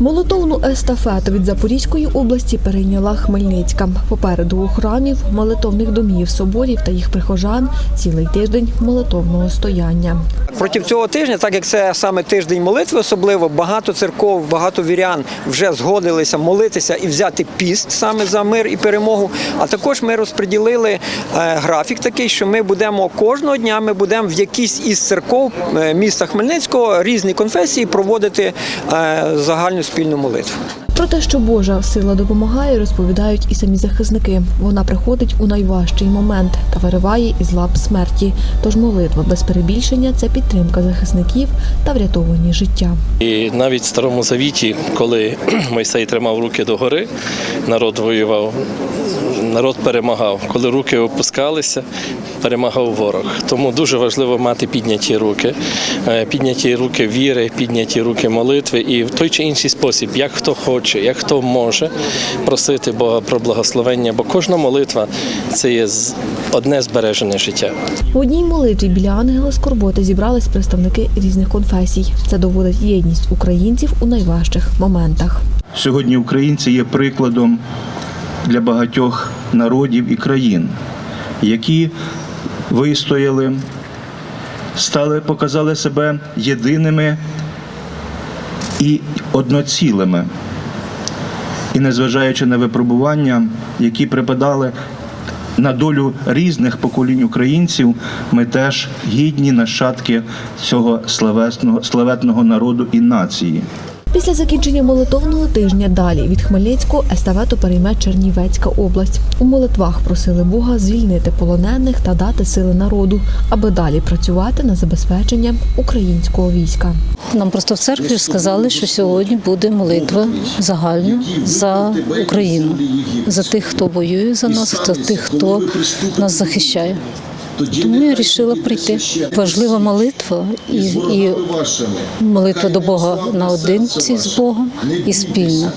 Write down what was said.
Молитовну естафету від Запорізької області перейняла Хмельницька. Попереду у храмів, молитовних домів, соборів та їх прихожан цілий тиждень молитовного стояння. Проти цього тижня, так як це саме тиждень молитви, особливо багато церков, багато вірян вже згодилися молитися і взяти піст саме за мир і перемогу. А також ми розподілили е, графік такий, що ми будемо кожного дня. Ми будемо в якійсь із церков е, міста Хмельницького різні конфесії проводити е, загальну спільну молитву. Про те, що Божа сила допомагає, розповідають і самі захисники. Вона приходить у найважчий момент та вириває із лап смерті. Тож молитва без перебільшення це підтримка захисників та врятовані життя. І навіть в Старому Завіті, коли Мойсей тримав руки догори, народ воював, народ перемагав. Коли руки опускалися, перемагав ворог. Тому дуже важливо мати підняті руки, е, підняті руки віри, підняті руки молитви і в той чи інший спосіб, як хто хоче, як хто може просити Бога про благословення, бо кожна молитва це є одне збережене життя. В одній молитві біля ангела скорботи зібрались представники різних конфесій. Це доводить єдність українців у найважчих моментах. Сьогодні українці є прикладом для багатьох народів і країн, які вистояли, стали, показали себе єдиними і одноцілими. І незважаючи на випробування, які припадали на долю різних поколінь українців, ми теж гідні нащадки цього славетного, славетного народу і нації. Після закінчення молитовного тижня далі від Хмельницького естафету перейме Чернівецька область. У молитвах просили Бога звільнити полонених та дати сили народу, аби далі працювати на забезпечення українського війська. Нам просто в церкві сказали, що сьогодні буде молитва загальна за Україну, за тих, хто воює за нас, за тих, хто нас захищає. Тому я вирішила прийти. Важлива молитва і, і молитва до Бога наодинці з Богом і спільна.